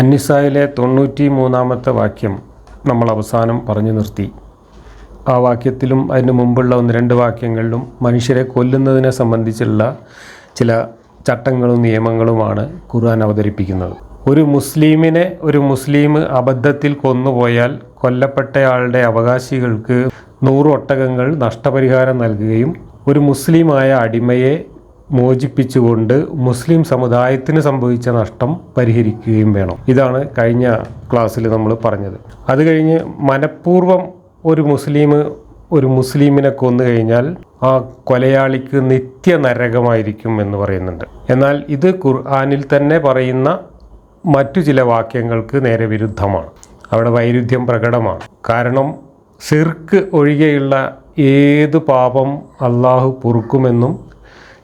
അന്നിസായിലെ തൊണ്ണൂറ്റി മൂന്നാമത്തെ വാക്യം നമ്മൾ അവസാനം പറഞ്ഞു നിർത്തി. ആ വാക്യത്തിലും അതിന് മുമ്പുള്ള ഒന്ന് രണ്ട് വാക്യങ്ങളിലും മനുഷ്യരെ കൊല്ലുന്നതിനെ സംബന്ധിച്ചുള്ള ചില ചട്ടങ്ങളും നിയമങ്ങളുമാണ് ഖുർആൻ അവതരിപ്പിക്കുന്നത്. ഒരു മുസ്ലിമിനെ ഒരു മുസ്ലിം അബദ്ധത്തിൽ കൊന്നുപോയാൽ കൊല്ലപ്പെട്ടയാളുടെ അവകാശികൾക്ക് നൂറ് ഒട്ടകങ്ങൾ നഷ്ടപരിഹാരം നൽകുകയും ഒരു മുസ്ലിമായ അടിമയെ മോചിപ്പിച്ചുകൊണ്ട് മുസ്ലിം സമുദായത്തിന് സംഭവിച്ച നഷ്ടം പരിഹരിക്കുകയും വേണം. ഇതാണ് കഴിഞ്ഞ ക്ലാസ്സിൽ നമ്മൾ പറഞ്ഞത്. അത് കഴിഞ്ഞ് മനഃപൂർവം ഒരു മുസ്ലിം ഒരു മുസ്ലിമിനെ കൊന്നു കഴിഞ്ഞാൽ ആ കൊലയാളിക്ക് നിത്യ നരകമായിരിക്കും എന്ന് പറയുന്നുണ്ട്. എന്നാൽ ഇത് ഖുർആാനിൽ തന്നെ പറയുന്ന മറ്റു ചില വാക്യങ്ങൾക്ക് നേരെ വിരുദ്ധമാണ്. അവിടെ വൈരുദ്ധ്യം പ്രകടമാണ്. കാരണം സിർക്ക് ഒഴികെയുള്ള ഏത് പാപം അള്ളാഹു പൊറുക്കുമെന്നും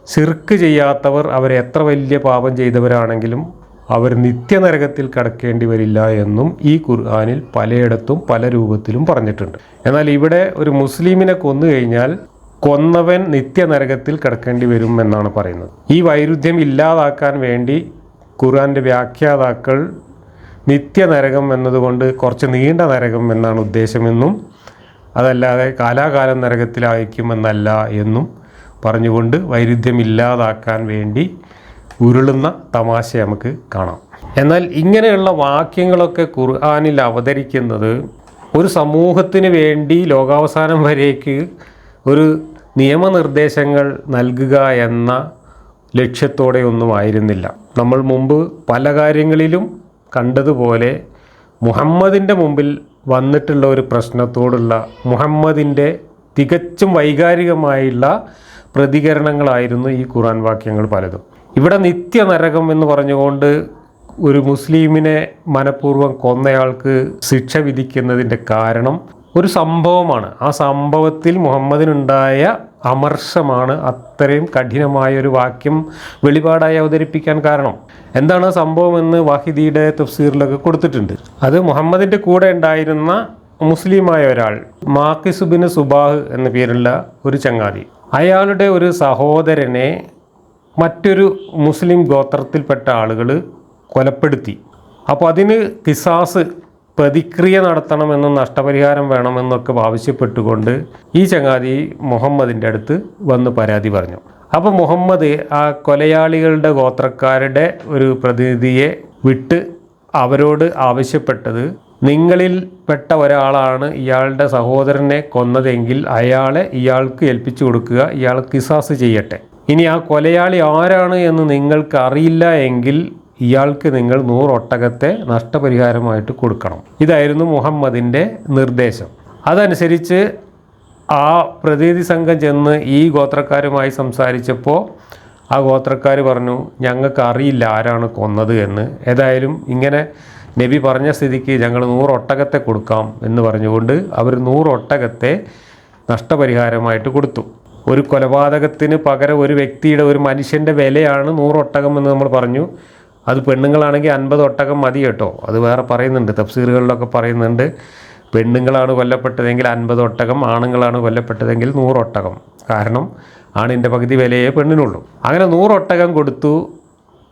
ഷിർക്ക് ചെയ്യാത്തവർ അവർ എത്ര വലിയ പാപം ചെയ്തവരാണെങ്കിലും അവർ നിത്യനരകത്തിൽ കടക്കേണ്ടി വരില്ല എന്നും ഈ ഖുർആാനിൽ പലയിടത്തും പല രൂപത്തിലും പറഞ്ഞിട്ടുണ്ട്. എന്നാൽ ഇവിടെ ഒരു മുസ്ലിമിനെ കൊന്നു കഴിഞ്ഞാൽ കൊന്നവൻ നിത്യനരകത്തിൽ കിടക്കേണ്ടി വരും എന്നാണ് പറയുന്നത്. ഈ വൈരുദ്ധ്യം ഇല്ലാതാക്കാൻ വേണ്ടി ഖുർആന്റെ വ്യാഖ്യാതാക്കൾ നിത്യനരകം എന്നതുകൊണ്ട് കുറച്ച് നീണ്ട നരകം എന്നാണ് ഉദ്ദേശമെന്നും അതല്ലാതെ കാലാകാലം നരകത്തിലായിരിക്കുമെന്നല്ല എന്നും പറഞ്ഞുകൊണ്ട് വൈരുദ്ധ്യം ഇല്ലാതാക്കാൻ വേണ്ടി ഉരുളുന്ന തമാശ നമുക്ക് കാണാം. എന്നാൽ ഇങ്ങനെയുള്ള വാക്യങ്ങളൊക്കെ ഖുർആാനിൽ അവതരിക്കുന്നത് ഒരു സമൂഹത്തിന് വേണ്ടി ലോകാവസാനം വരേക്ക് ഒരു നിയമനിർദ്ദേശങ്ങൾ നൽകുക എന്ന ലക്ഷ്യത്തോടെ ഒന്നും ആയിരുന്നില്ല. നമ്മൾ മുമ്പ് പല കാര്യങ്ങളിലും കണ്ടതുപോലെ മുഹമ്മദിന്റെ മുമ്പിൽ വന്നിട്ടുള്ള ഒരു പ്രശ്നത്തോടുള്ള മുഹമ്മദിന്റെ തികച്ചും വൈകാരികമായുള്ള പ്രതികരണങ്ങളായിരുന്നു ഈ ഖുറാൻ വാക്യങ്ങൾ പലതും. ഇവിടെ നിത്യ നരകം എന്ന് പറഞ്ഞുകൊണ്ട് ഒരു മുസ്ലിമിനെ മനഃപൂർവം കൊന്നയാൾക്ക് ശിക്ഷ വിധിക്കുന്നതിന്റെ കാരണം ഒരു സംഭവമാണ്. ആ സംഭവത്തിൽ മുഹമ്മദിനുണ്ടായ അമർഷമാണ് അത്രയും കഠിനമായ ഒരു വാക്യം വെളിപാടായി അവതരിപ്പിക്കാൻ കാരണം. എന്താണ് സംഭവം എന്ന് വാഹിദിയുടെ തഫ്സീറിലൊക്കെ കൊടുത്തിട്ടുണ്ട്. അത് മുഹമ്മദിന്റെ കൂടെ ഉണ്ടായിരുന്ന മുസ്ലിമായ ഒരാൾ മാക്കിസുബിന് സുബാഹ് എന്ന പേരുള്ള ഒരു ചങ്ങാതി. അയാളുടെ ഒരു സഹോദരനെ മറ്റൊരു മുസ്ലിം ഗോത്രത്തിൽപ്പെട്ട ആളുകൾ കൊലപ്പെടുത്തി. അപ്പോൾ അതിന് കിസാസ് പ്രതിക്രിയ നടത്തണമെന്നും നഷ്ടപരിഹാരം വേണമെന്നൊക്കെ ആവശ്യപ്പെട്ടുകൊണ്ട് ഈ ചങ്ങാതി മുഹമ്മദിന്റെ അടുത്ത് വന്ന് പരാതി പറഞ്ഞു. അപ്പോൾ മുഹമ്മദ് ആ കൊലയാളികളുടെ ഗോത്രക്കാരുടെ ഒരു പ്രതിനിധിയെ വിട്ട് അവരോട് ആവശ്യപ്പെട്ടത് നിങ്ങളിൽ പെട്ട ഒരാളാണ് ഇയാളുടെ സഹോദരനെ കൊന്നതെങ്കിൽ അയാളെ ഇയാൾക്ക് ഏൽപ്പിച്ചു കൊടുക്കുക ഇയാൾ കിസാസ് ചെയ്യട്ടെ. ഇനി ആ കൊലയാളി ആരാണ് എന്ന് നിങ്ങൾക്ക് അറിയില്ല എങ്കിൽ ഇയാൾക്ക് നിങ്ങൾ നൂറൊട്ടകത്തെ നഷ്ടപരിഹാരമായിട്ട് കൊടുക്കണം. ഇതായിരുന്നു മുഹമ്മദിന്റെ നിർദ്ദേശം. അതനുസരിച്ച് ആ പ്രതിനിധി സംഘം ചെന്ന് ഈ ഗോത്രക്കാരുമായി സംസാരിച്ചപ്പോൾ ആ ഗോത്രക്കാർ പറഞ്ഞു ഞങ്ങൾക്ക് അറിയില്ല ആരാണ് കൊന്നത് എന്ന്. ഏതായാലും ഇങ്ങനെ നബി പറഞ്ഞ സ്ഥിതിക്ക് ഞങ്ങൾ നൂറൊട്ടകത്തെ കൊടുക്കാം എന്ന് പറഞ്ഞുകൊണ്ട് അവർ നൂറൊട്ടകത്തെ നഷ്ടപരിഹാരമായിട്ട് കൊടുത്തു. ഒരു കൊലപാതകത്തിന് പകരം ഒരു വ്യക്തിയുടെ ഒരു മനുഷ്യന്റെ വിലയാണ് നൂറൊട്ടകം എന്ന് നമ്മൾ പറഞ്ഞു. അത് പെണ്ണുങ്ങളാണെങ്കിൽ അൻപത് ഒട്ടകം മതി കേട്ടോ. അത് വേറെ പറയുന്നുണ്ട് തഫ്സീറുകളിലൊക്കെ പറയുന്നുണ്ട്. പെണ്ണുങ്ങളാണ് കൊല്ലപ്പെട്ടതെങ്കിൽ അൻപത് ഒട്ടകം ആണുങ്ങളാണ് കൊല്ലപ്പെട്ടതെങ്കിൽ നൂറൊട്ടകം. കാരണം ആണിന്റെ പകുതി വിലയെ പെണ്ണിനുള്ളൂ. അങ്ങനെ നൂറൊട്ടകം കൊടുത്തു.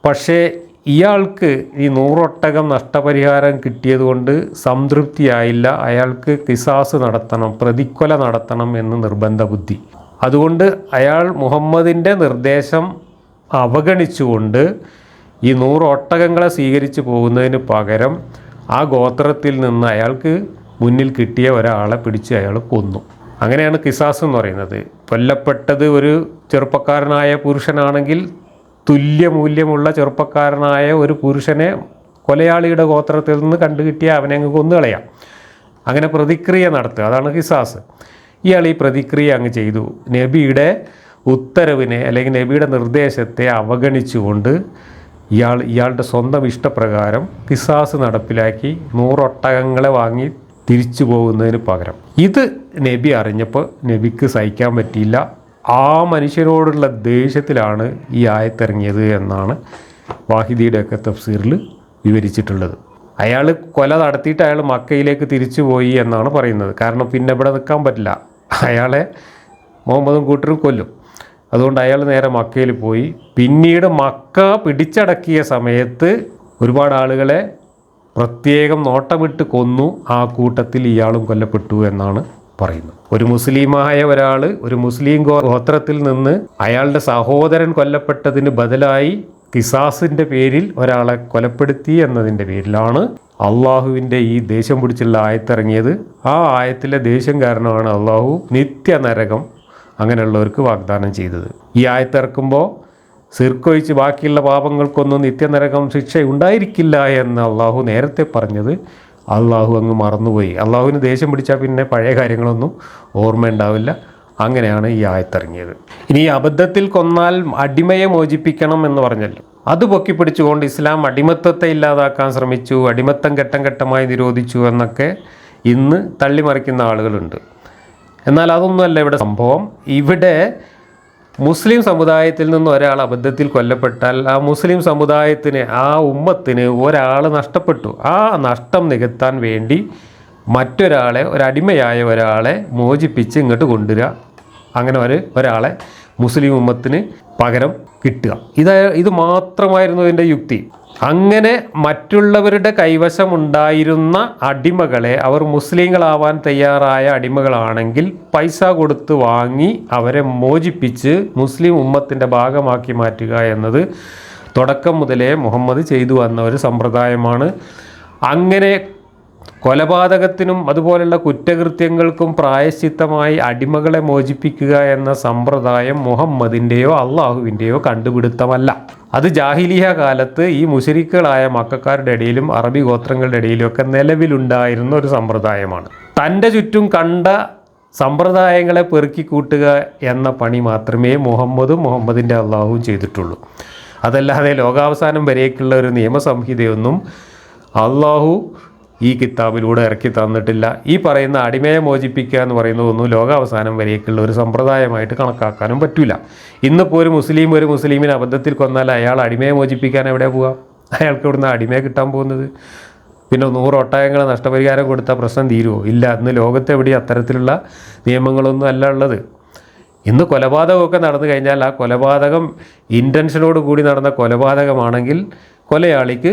പക്ഷേ ഇയാൾക്ക് ഈ നൂറൊട്ടകം നഷ്ടപരിഹാരം കിട്ടിയതുകൊണ്ട് സംതൃപ്തിയായില്ല. അയാൾക്ക് കിസാസ് നടത്തണം പ്രതിക്കൊല നടത്തണം എന്ന് നിർബന്ധ ബുദ്ധി അതുകൊണ്ട് അയാൾ മുഹമ്മദിന്റെ നിർദ്ദേശം അവഗണിച്ചുകൊണ്ട് ഈ നൂറ് ഒട്ടകങ്ങളെ സ്വീകരിച്ചു പോകുന്നതിന് പകരം ആ ഗോത്രത്തിൽ നിന്ന് അയാൾക്ക് മുന്നിൽ കിട്ടിയ ഒരാളെ പിടിച്ച് അയാൾ കൊന്നു. അങ്ങനെയാണ് കിസാസ് എന്ന് പറയുന്നത്. കൊല്ലപ്പെട്ടത് ഒരു ചെറുപ്പക്കാരനായ പുരുഷനാണെങ്കിൽ തുല്യമൂല്യമുള്ള ചെറുപ്പക്കാരനായ ഒരു പുരുഷനെ കൊലയാളിയുടെ ഗോത്രത്തിൽ നിന്ന് കണ്ടുകിട്ടിയ അവനെ അങ്ങ് കൊന്നുകളയാം അങ്ങനെ പ്രതിക്രിയ നടത്തുക. അതാണ് ഹിസാസ് ഇയാൾ ഈ പ്രതിക്രിയ അങ്ങ് ചെയ്തു. നബിയുടെ ഉത്തരവിനെ അല്ലെങ്കിൽ നബിയുടെ നിർദ്ദേശത്തെ അവഗണിച്ചുകൊണ്ട് ഇയാൾ ഇയാളുടെ സ്വന്തം ഇഷ്ടപ്രകാരം കിസാസ് നടപ്പിലാക്കി നൂറൊട്ടകങ്ങളെ വാങ്ങി തിരിച്ചു പോകുന്നതിന് പകരം. ഇത് നബി അറിഞ്ഞപ്പോൾ നബിക്ക് സഹിക്കാൻ പറ്റിയില്ല. ആ മനുഷ്യരോടുള്ള ദേഷ്യത്തിലാണ് ഈ ആയത്തിറങ്ങിയത് എന്നാണ് വാഹിദിയുടെയൊക്കെ തഫ്സീറിൽ വിവരിച്ചിട്ടുള്ളത്. അയാൾ കൊല നടത്തിയിട്ട് അയാൾ മക്കയിലേക്ക് തിരിച്ചു പോയി എന്നാണ് പറയുന്നത്. കാരണം പിന്നെ ഇവിടെ നിൽക്കാൻ പറ്റില്ല. അയാളെ മുഹമ്മദും കൂട്ടരും കൊല്ലും. അതുകൊണ്ട് അയാൾ നേരെ മക്കയിൽ പോയി. പിന്നീട് മക്ക പിടിച്ചടക്കിയ സമയത്ത് ഒരുപാട് ആളുകളെ പ്രത്യേകം നോട്ടമിട്ട് കൊന്നു. ആ കൂട്ടത്തിൽ ഇയാളും കൊല്ലപ്പെട്ടു എന്നാണ് പറയുന്നത് ഒരു മുസ്ലിമായ ഒരാൾ ഒരു മുസ്ലിം ഗോത്രത്തിൽ നിന്ന് അയാളുടെ സഹോദരൻ കൊല്ലപ്പെട്ടതിന് ബദലായി കിസാസിന്റെ പേരിൽ ഒരാളെ കൊലപ്പെടുത്തി എന്നതിന്റെ പേരിലാണ് അള്ളാഹുവിന്റെ ഈ ദേഷ്യം പിടിച്ചുള്ള ആയത്തിറങ്ങിയത്. ആ ആയത്തിലെ ദേഷ്യം കാരണമാണ് അള്ളാഹു നിത്യനരകം അങ്ങനെയുള്ളവർക്ക് വാഗ്ദാനം ചെയ്തത്. ഈ ആയത്തിറക്കുമ്പോൾ സിർക്കൊഴിച്ച് ബാക്കിയുള്ള പാപങ്ങൾക്കൊന്നും നിത്യനരകം ശിക്ഷ ഉണ്ടായിരിക്കില്ല എന്ന് അള്ളാഹു നേരത്തെ പറഞ്ഞത്. അള്ളാഹു അങ്ങ് മറന്നുപോയി. അള്ളാഹുവിന് ദേഷ്യം പിടിച്ചാൽ പിന്നെ പഴയ കാര്യങ്ങളൊന്നും ഓർമ്മയുണ്ടാവില്ല. അങ്ങനെയാണ് ഈ ആയത്തിറങ്ങിയത്. ഇനി അബദ്ധത്തിൽ കൊന്നാൽ അടിമയെ മോചിപ്പിക്കണം എന്ന് പറഞ്ഞല്ലോ. അത് പൊക്കിപ്പിടിച്ചുകൊണ്ട് ഇസ്ലാം അടിമത്തത്തെ ഇല്ലാതാക്കാൻ ശ്രമിച്ചു അടിമത്തം ഘട്ടം ഘട്ടമായി നിരോധിച്ചു എന്നൊക്കെ ഇന്ന് തള്ളിമറിക്കുന്ന ആളുകളുണ്ട്. എന്നാൽ അതൊന്നുമല്ല ഇവിടെ സംഭവം. ഇവിടെ മുസ്ലിം സമുദായത്തിൽ നിന്ന് ഒരാൾ അബദ്ധത്തിൽ കൊല്ലപ്പെട്ടാൽ ആ മുസ്ലിം സമുദായത്തിന് ആ ഉമ്മത്തിന് ഒരാൾ നഷ്ടപ്പെട്ടു. ആ നഷ്ടം നികത്താൻ വേണ്ടി മറ്റൊരാളെ ഒരടിമയായ ഒരാളെ മോചിപ്പിച്ച് ഇങ്ങോട്ട് കൊണ്ടുവരിക. അങ്ങനെ ഒരു ഒരാളെ മുസ്ലിം ഉമ്മത്തിന് പകരം കിട്ടുക. ഇത് ഇത് മാത്രമായിരുന്നു ഇതിന്റെ യുക്തി. അങ്ങനെ മറ്റുള്ളവരുടെ കൈവശമുണ്ടായിരുന്ന അടിമകളെ അവർ മുസ്ലിങ്ങളാവാൻ തയ്യാറായ അടിമകളാണെങ്കിൽ പൈസ കൊടുത്ത് വാങ്ങി അവരെ മോചിപ്പിച്ച് മുസ്ലിം ഉമ്മത്തിന്റെ ഭാഗമാക്കി മാറ്റുക എന്നത് തുടക്കം മുതലേ മുഹമ്മദ് ചെയ്തു വന്ന ഒരു സമ്പ്രദായമാണ്. അങ്ങനെ കൊലപാതകത്തിനും അതുപോലുള്ള കുറ്റകൃത്യങ്ങൾക്കും പ്രായശ്ചിത്തമായി അടിമകളെ മോചിപ്പിക്കുക എന്ന സമ്പ്രദായം മുഹമ്മദിന്റെയോ അള്ളാഹുവിന്റെയോ കണ്ടുപിടുത്തമല്ല. അത് ജാഹിലിയ കാലത്ത് ഈ മുസരിക്കുകളായ മക്കാരുടെ ഇടയിലും അറബി ഗോത്രങ്ങളുടെ ഇടയിലും ഒക്കെ നിലവിലുണ്ടായിരുന്ന ഒരു സമ്പ്രദായമാണ്. തന്റെ ചുറ്റും കണ്ട സമ്പ്രദായങ്ങളെ പെറുക്കിക്കൂട്ടുക എന്ന പണി മാത്രമേ മുഹമ്മദും മുഹമ്മദിന്റെ അള്ളാഹുവും ചെയ്തിട്ടുള്ളൂ. അതല്ലാതെ ലോകാവസാനം വരേക്കുള്ള ഒരു നിയമസംഹിതയൊന്നും അള്ളാഹു ഈ കിതാബിലൂടെ ഇറക്കി തന്നിട്ടില്ല. ഈ പറയുന്ന അടിമയെ മോചിപ്പിക്കുക എന്ന് പറയുന്നതൊന്നും ലോകാവസാനം വരേക്കുള്ള ഒരു സമ്പ്രദായമായിട്ട് കണക്കാക്കാനും പറ്റില്ല ഇന്നിപ്പോൾ ഒരു മുസ്ലിം ഒരു മുസ്ലിമിനെ അബദ്ധത്തിൽ കൊന്നാൽ അയാൾ അടിമയെ മോചിപ്പിക്കാൻ എവിടെ പോവുക അയാൾക്ക് ഇവിടുന്ന് അടിമയെ കിട്ടാൻ പോകുന്നത്? പിന്നെ നൂറ് ഒട്ടകങ്ങൾ നഷ്ടപരിഹാരം കൊടുത്താൽ പ്രശ്നം തീരുമോ ഇല്ല ഇന്ന് ലോകത്തെവിടെ അത്തരത്തിലുള്ള നിയമങ്ങളൊന്നും അല്ല ഉള്ളത്. ഇന്ന് കൊലപാതകമൊക്കെ നടന്നു കഴിഞ്ഞാൽ ആ കൊലപാതകം ഇന്റൻഷനോട് കൂടി നടന്ന കൊലപാതകമാണെങ്കിൽ കൊലയാളിക്ക്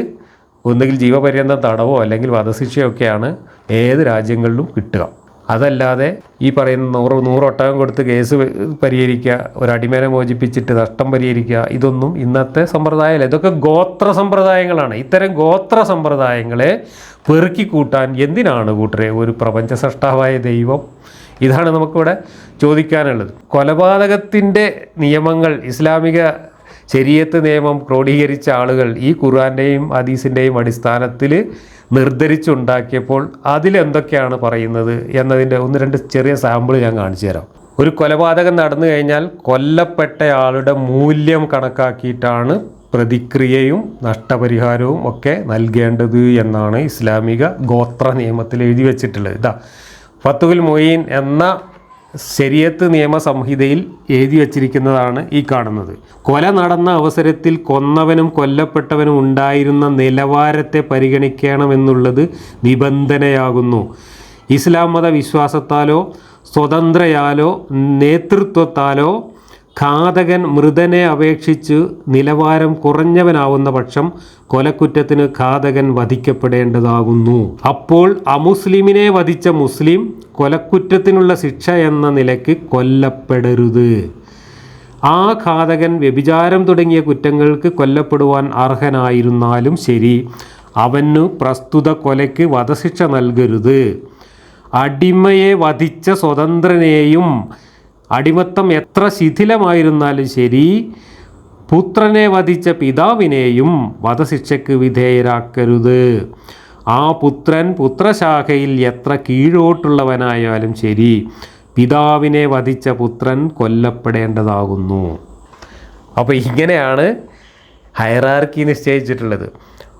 ഒന്നുകിൽ ജീവപര്യന്തം തടവോ അല്ലെങ്കിൽ വധശിക്ഷയൊക്കെയാണ് ഏത് രാജ്യങ്ങളിലും കിട്ടുക. അതല്ലാതെ ഈ പറയുന്ന നൂറ് നൂറൊട്ടകം കൊടുത്ത് കേസ് പരിഹരിക്കുക ഒരു മോചിപ്പിച്ചിട്ട് നഷ്ടം പരിഹരിക്കുക ഇതൊന്നും ഇന്നത്തെ സമ്പ്രദായമല്ല ഇതൊക്കെ ഗോത്ര സമ്പ്രദായങ്ങളാണ്. ഇത്തരം ഗോത്ര സമ്പ്രദായങ്ങളെ പെറുക്കി കൂട്ടാൻ എന്തിനാണ് കൂട്ടരെ? ഒരു പ്രപഞ്ച സൃഷ്ടാവായ ദൈവം. ഇതാണ് നമുക്കിവിടെ ചോദിക്കാനുള്ളത്. കൊലപാതകത്തിന്റെ നിയമങ്ങൾ ഇസ്ലാമിക ശരീരത്ത് നിയമം ക്രോഡീകരിച്ച ആളുകൾ ഈ ഖുർആന്റെയും ഹദീസിന്റെയും അടിസ്ഥാനത്തിൽ നിർദ്ധരിച്ചുണ്ടാക്കിയപ്പോൾ അതിലെന്തൊക്കെയാണ് പറയുന്നത് എന്നതിന്റെ ഒന്ന് രണ്ട് ചെറിയ സാമ്പിൾ ഞാൻ കാണിച്ചു തരാം. ഒരു കൊലപാതകം നടന്നു കഴിഞ്ഞാൽ കൊല്ലപ്പെട്ടയാളുടെ മൂല്യം കണക്കാക്കിയിട്ടാണ് പ്രതിക്രിയയും നഷ്ടപരിഹാരവും ഒക്കെ നൽകേണ്ടത് എന്നാണ് ഇസ്ലാമിക ഗോത്ര നിയമത്തിൽ എഴുതി വച്ചിട്ടുള്ളത്. ഇതാ ഫത്തുൽ മൊയ്യീൻ എന്ന ശരിയത്ത് നിയമസംഹിതയിൽ എഴുതി വച്ചിരിക്കുന്നതാണ് ഈ കാണുന്നത്. കൊല നടന്ന അവസരത്തിൽ കൊന്നവനും കൊല്ലപ്പെട്ടവനും ഉണ്ടായിരുന്ന നിലവാരത്തെ പരിഗണിക്കണമെന്നുള്ളത് നിബന്ധനയാകുന്നു. ഇസ്ലാം മത വിശ്വാസത്താലോ സ്വതന്ത്രയാലോ നേതൃത്വത്താലോ ഘാതകൻ മൃതനെ അപേക്ഷിച്ച് നിലവാരം കുറഞ്ഞവനാവുന്ന പക്ഷം കൊലക്കുറ്റത്തിന് ഘാതകൻ വധിക്കപ്പെടേണ്ടതാകുന്നു. അപ്പോൾ അമുസ്ലിമിനെ വധിച്ച മുസ്ലിം കൊലക്കുറ്റത്തിനുള്ള ശിക്ഷ എന്ന നിലയ്ക്ക് കൊല്ലപ്പെടരുത്. ആ ഘാതകൻ വ്യഭിചാരം തുടങ്ങിയ കുറ്റങ്ങൾക്ക് കൊല്ലപ്പെടുവാൻ അർഹനായിരുന്നാലും ശരി. അവനു പ്രസ്തുത കൊലയ്ക്ക് വധശിക്ഷ നൽകരുത്. അടിമയെ വധിച്ച സ്വതന്ത്രനെയും അടിമത്തം എത്ര ശിഥിലമായിരുന്നാലും ശരി പുത്രനെ വധിച്ച പിതാവിനെയും വധശിക്ഷയ്ക്ക് വിധേയരാക്കരുത്. ആ പുത്രൻ പുത്രശാഖയിൽ എത്ര കീഴോട്ടുള്ളവനായാലും ശരി പിതാവിനെ വധിച്ച പുത്രൻ കൊല്ലപ്പെടേണ്ടതാകുന്നു. അപ്പോൾ ഇങ്ങനെയാണ് ഹയറാർക്കി നിശ്ചയിച്ചിട്ടുള്ളത്.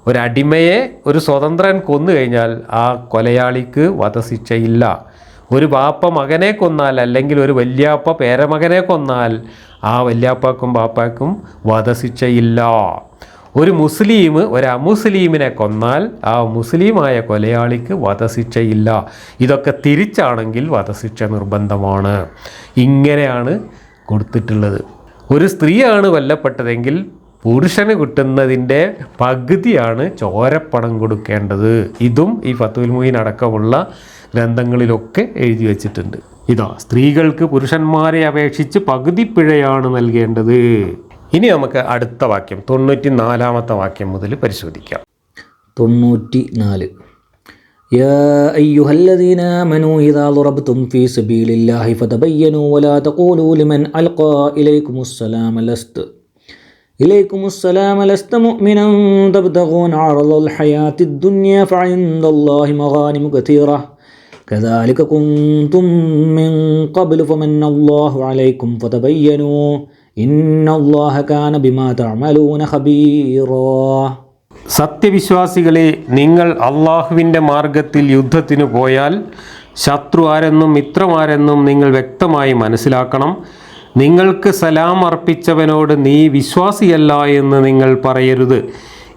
ഒരു അടിമയെ ഒരു സ്വതന്ത്രൻ കൊന്നു കഴിഞ്ഞാൽ ആ കൊലയാളിക്ക് വധശിക്ഷയില്ല. ഒരു ബാപ്പ മകനെ കൊന്നാൽ അല്ലെങ്കിൽ ഒരു വല്യാപ്പ പേരമകനെ കൊന്നാൽ ആ വല്യാപ്പാക്കും ബാപ്പാക്കും വധശിക്ഷയില്ല. ഒരു മുസ്ലിം ഒരു അമുസ്ലീമിനെ കൊന്നാൽ ആ മുസ്ലിമായ കൊലയാളിക്ക് വധശിക്ഷയില്ല. ഇതൊക്കെ തിരിച്ചാണെങ്കിൽ വധശിക്ഷ നിർബന്ധമാണ്. ഇങ്ങനെയാണ് കൊടുത്തിട്ടുള്ളത്. ഒരു സ്ത്രീയാണ് കൊല്ലപ്പെട്ടതെങ്കിൽ പുരുഷന് കിട്ടുന്നതിന്റെ പകുതിയാണ് ചോരപ്പണം കൊടുക്കേണ്ടത്. ഇതും ഈ ഫത്തുൽ മുഹീൻ അടക്കമുള്ള ഗ്രന്ഥങ്ങളിലൊക്കെ എഴുതി വച്ചിട്ടുണ്ട് ഇതാ സ്ത്രീകൾക്ക് പുരുഷന്മാരെ അപേക്ഷിച്ച് പകുതി പിഴയാണ് നൽകേണ്ടത് ഇനി നമുക്ക് അടുത്ത വാക്യം തൊണ്ണൂറ്റി നാലാമത്തെ വാക്യം മുതൽ പരിശോധിക്കാം തൊണ്ണൂറ്റി നാല് يا أيها الذين آمنوا إذا ضربتم في سبيل الله فتبينوا ولا تقولوا لمن ألقى إليكم السلام لست إليكم السلام لست مؤمنا تبتغون عرض الحياة الدنيا فعند الله مغانم كثيرة كذلك كنتم من قبل فمن الله عليكم فتبينوا إن الله كان بما تعملون خبيرا സത്യവിശ്വാസികളെ നിങ്ങൾ അള്ളാഹുവിൻ്റെ മാർഗത്തിൽ യുദ്ധത്തിന് പോയാൽ ശത്രു ആരെന്നും മിത്രമാരെന്നും നിങ്ങൾ വ്യക്തമായി മനസ്സിലാക്കണം നിങ്ങൾക്ക് സലാം അർപ്പിച്ചവനോട് നീ വിശ്വാസിയല്ല എന്ന് നിങ്ങൾ പറയരുത്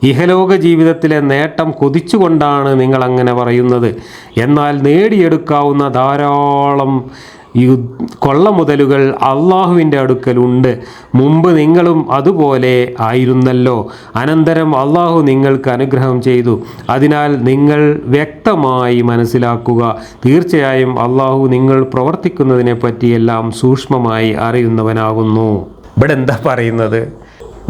ഇഹലോക ജീവിതത്തിലെ നേട്ടം കൊതിച്ചുകൊണ്ടാണ് നിങ്ങൾ അങ്ങനെ പറയുന്നത്. എന്നാൽ നേടിയെടുക്കാവുന്ന ധാരാളം യു കൊള്ള മുതലുകൾ അള്ളാഹുവിന്റെ അടുക്കലുണ്ട്. മുമ്പ് നിങ്ങളും അതുപോലെ ആയിരുന്നല്ലോ. അനന്തരം അള്ളാഹു നിങ്ങൾക്ക് അനുഗ്രഹം ചെയ്തു. അതിനാൽ നിങ്ങൾ വ്യക്തമായി മനസ്സിലാക്കുക. തീർച്ചയായും അള്ളാഹു നിങ്ങൾ പ്രവർത്തിക്കുന്നതിനെ പറ്റിയെല്ലാം സൂക്ഷ്മമായി അറിയുന്നവനാകുന്നു. ഇവിടെ എന്താ പറയുന്നത്?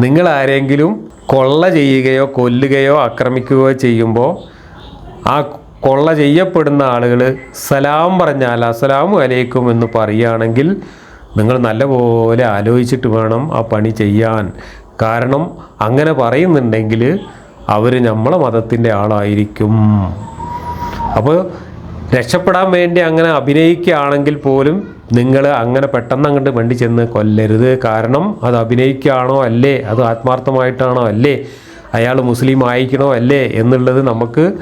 നിങ്ങൾ ആരെങ്കിലും കൊള്ള ചെയ്യുകയോ കൊല്ലുകയോ ആക്രമിക്കുകയോ ചെയ്യുമ്പോൾ ആ കൊള്ള ചെയ്യപ്പെടുന്ന ആളുകൾ സലാം പറഞ്ഞാൽ അസലാമു അലൈക്കും എന്ന് പറയുകയാണെങ്കിൽ നിങ്ങൾ നല്ലപോലെ ആലോചിച്ചിട്ട് വേണം ആ പണി ചെയ്യാൻ. കാരണം അങ്ങനെ പറയുന്നുണ്ടെങ്കിൽ അവർ നമ്മളെ മതത്തിന്റെ ആളായിരിക്കും. അപ്പോൾ രക്ഷപ്പെടാൻ വേണ്ടി അങ്ങനെ അഭിനയിക്കുകയാണെങ്കിൽ പോലും നിങ്ങൾ അങ്ങനെ പെട്ടെന്ന് അങ്ങോട്ട് വണ്ടി ചെന്ന് കൊല്ലരുത്. കാരണം അത് അഭിനയിക്കുകയാണോ അല്ലേ? അത് ആത്മാർത്ഥമായിട്ടാണോ അല്ലേ? അയാൾ മുസ്ലിം ആയിക്കണോ അല്ലേ? എന്നുള്ളത് നമുക്ക്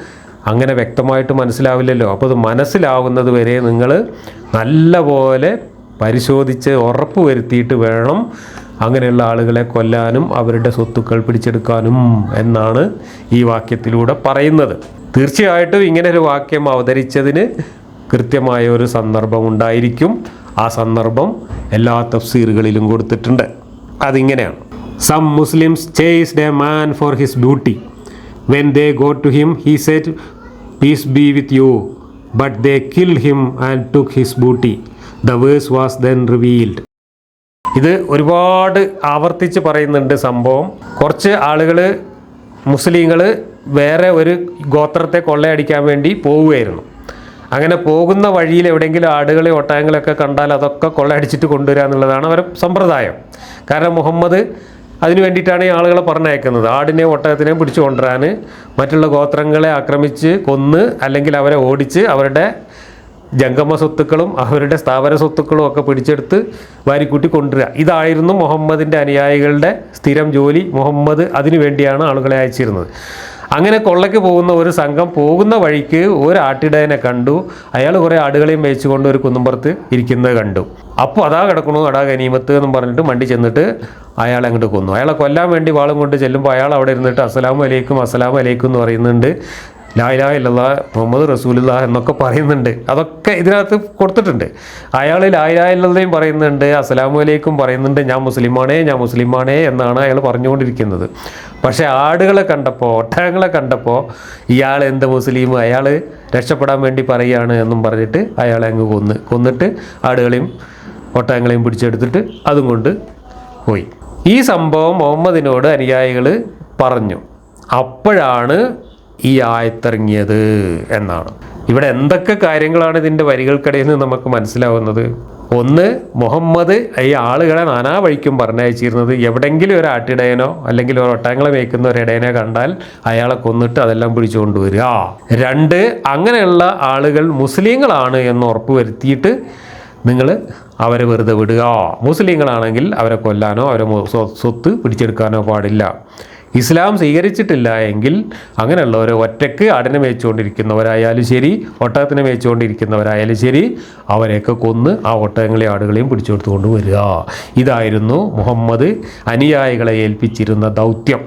അങ്ങനെ വ്യക്തമായിട്ട് മനസ്സിലാവില്ലല്ലോ. അപ്പോൾ അത് മനസ്സിലാവുന്നത് വരെ നിങ്ങൾ നല്ലപോലെ പരിശോധിച്ച് ഉറപ്പ് വരുത്തിയിട്ട് വേണം അങ്ങനെയുള്ള ആളുകളെ കൊല്ലാനും അവരുടെ സ്വത്തുക്കൾ പിടിച്ചെടുക്കാനും എന്നാണ് ഈ വാക്യത്തിലൂടെ പറയുന്നത്. തീർച്ചയായിട്ടും ഇങ്ങനെ ഒരു വാക്യം അവതരിച്ചതിന് കൃത്യമായ ഒരു സന്ദർഭം ഉണ്ടായിരിക്കും. ആ സന്ദർഭം എല്ലാ തഫ്സീറുകളിലും കൊടുത്തിട്ടുണ്ട്. അതിങ്ങനെയാണ്. Some Muslims chased a man for his beauty when they go to him he said peace be with you but they kill him and took his beauty the verse was then revealed ഇത് ഒരുപാട് ആവർത്തിച്ച് പറയുന്നുണ്ട് സംഭവം. കുറച്ച് ആളുകൾ മുസ്ലിങ്ങൾ വേറെ ഒരു ഗോത്രത്തെ കൊള്ളയടിക്കാൻ വേണ്ടി പോവുകയായിരുന്നു. അങ്ങനെ പോകുന്ന വഴിയിൽ എവിടെയെങ്കിലും ആടുകളെ ഒട്ടകങ്ങളെയൊക്കെ കണ്ടാൽ അതൊക്കെ കൊള്ളയടിച്ചിട്ട് കൊണ്ടുവരിക എന്നുള്ളതാണ് അവരുടെ സമ്പ്രദായം. കാരണം മുഹമ്മദ് അതിനു വേണ്ടിയിട്ടാണ് ഈ ആളുകളെ പറഞ്ഞയക്കുന്നത്. ആടിനെയും ഒട്ടകത്തിനെയും പിടിച്ചു കൊണ്ടുവരാൻ മറ്റുള്ള ഗോത്രങ്ങളെ ആക്രമിച്ച് കൊന്ന് അല്ലെങ്കിൽ അവരെ ഓടിച്ച് അവരുടെ ജംഗമ സ്വത്തുക്കളും അവരുടെ സ്ഥാപന സ്വത്തുക്കളും ഒക്കെ പിടിച്ചെടുത്ത് വാരിക്കൂട്ടി കൊണ്ടുവരിക. ഇതായിരുന്നു മുഹമ്മദിന്റെ അനുയായികളുടെ സ്ഥിരം ജോലി. മുഹമ്മദ് അതിനു വേണ്ടിയാണ് ആളുകളെ അയച്ചിരുന്നത്. അങ്ങനെ കൊള്ളയ്ക്ക് പോകുന്ന ഒരു സംഘം പോകുന്ന വഴിക്ക് ഒരു ആട്ടിടയനെ കണ്ടു. അയാൾ കുറേ ആടുകളെയും മേയിച്ചുകൊണ്ട് ഒരു കുന്നുംപുറത്ത് ഇരിക്കുന്നത് കണ്ടു. അപ്പോൾ അതാ കിടക്കണു അടാ ഗനീമത്ത് എന്ന് പറഞ്ഞിട്ട് മണ്ടി ചെന്നിട്ട് അയാളെ അങ്ങോട്ട് കൊന്നു. അയാളെ കൊല്ലാൻ വേണ്ടി വാളും കൊണ്ട് ചെല്ലുമ്പോൾ അയാൾ അവിടെ ഇരുന്നിട്ട് അസ്സലാമു അലൈക്കും അസ്സലാമു അലൈക്കും എന്ന് പറയുന്നുണ്ട്. ലായിലാ ഇല്ലല്ലാ മുഹമ്മദ് റസൂലുള്ള എന്നൊക്കെ പറയുന്നുണ്ട്. അതൊക്കെ ഇതിനകത്ത് കൊടുത്തിട്ടുണ്ട്. അയാൾ ലായിലാ ഇല്ലതയും പറയുന്നുണ്ട് അസ്സലാമു അലൈക്കും പറയുന്നുണ്ട് ഞാൻ മുസ്ലിമാണേ ഞാൻ മുസ്ലിമാണേ എന്നാണ് അയാൾ പറഞ്ഞുകൊണ്ടിരിക്കുന്നത്. പക്ഷേ ആടുകളെ കണ്ടപ്പോൾ ഒട്ടകങ്ങളെ കണ്ടപ്പോൾ ഇയാൾ എന്ത് മുസ്ലിം? അയാൾ രക്ഷപ്പെടാൻ വേണ്ടി പറയുകയാണ് എന്നും പറഞ്ഞിട്ട് അയാളെ അങ്ങ് കൊന്ന് കൊന്നിട്ട് ആടുകളെയും ഒട്ടകങ്ങളെയും പിടിച്ചെടുത്തിട്ട് അതും കൊണ്ട് പോയി. ഈ സംഭവം മുഹമ്മദിനോട് അനുയായികൾ പറഞ്ഞു. അപ്പോഴാണ് ഈ ആയത്തിറങ്ങിയത് എന്നാണ്. ഇവിടെ എന്തൊക്കെ കാര്യങ്ങളാണ് ഇതിന്റെ വരികൾക്കിടയിൽ നിന്ന് നമുക്ക് മനസ്സിലാവുന്നത്? ഒന്ന് മുഹമ്മദ് ഈ ആളുകളെ നാനാ വഴിക്കും പറഞ്ഞയച്ചിരുന്നത് എവിടെങ്കിലും ഒരു ആട്ടിടയനോ അല്ലെങ്കിൽ ഒരു ഒട്ടങ്ങളെ മേയ്ക്കുന്ന ഒരു ഇടയനെ കണ്ടാൽ അയാളെ കൊന്നിട്ട് അതെല്ലാം പിടിച്ചു കൊണ്ടുവരിക. രണ്ട് അങ്ങനെയുള്ള ആളുകൾ മുസ്ലിങ്ങളാണ് എന്ന് ഉറപ്പ് വരുത്തിയിട്ട് നിങ്ങൾ അവരെ വെറുതെ വിടുക. മുസ്ലിങ്ങളാണെങ്കിൽ അവരെ കൊല്ലാനോ അവരെ സ്വത്ത് പിടിച്ചെടുക്കാനോ പാടില്ല. ഇസ്ലാം സ്വീകരിച്ചിട്ടില്ല എങ്കിൽ അങ്ങനെയുള്ളവർ ഒറ്റയ്ക്ക് ആടിനെ മേച്ചുകൊണ്ടിരിക്കുന്നവരായാലും ശരി ഒട്ടകത്തിനെ മേച്ചുകൊണ്ടിരിക്കുന്നവരായാലും ശരി അവരെയൊക്കെ കൊന്ന് ആ ഒട്ടകങ്ങളെയും ആടുകളെയും പിടിച്ചെടുത്തുകൊണ്ട് വരിക. ഇതായിരുന്നു മുഹമ്മദ് അനുയായികളെ ഏൽപ്പിച്ചിരുന്ന ദൗത്യം.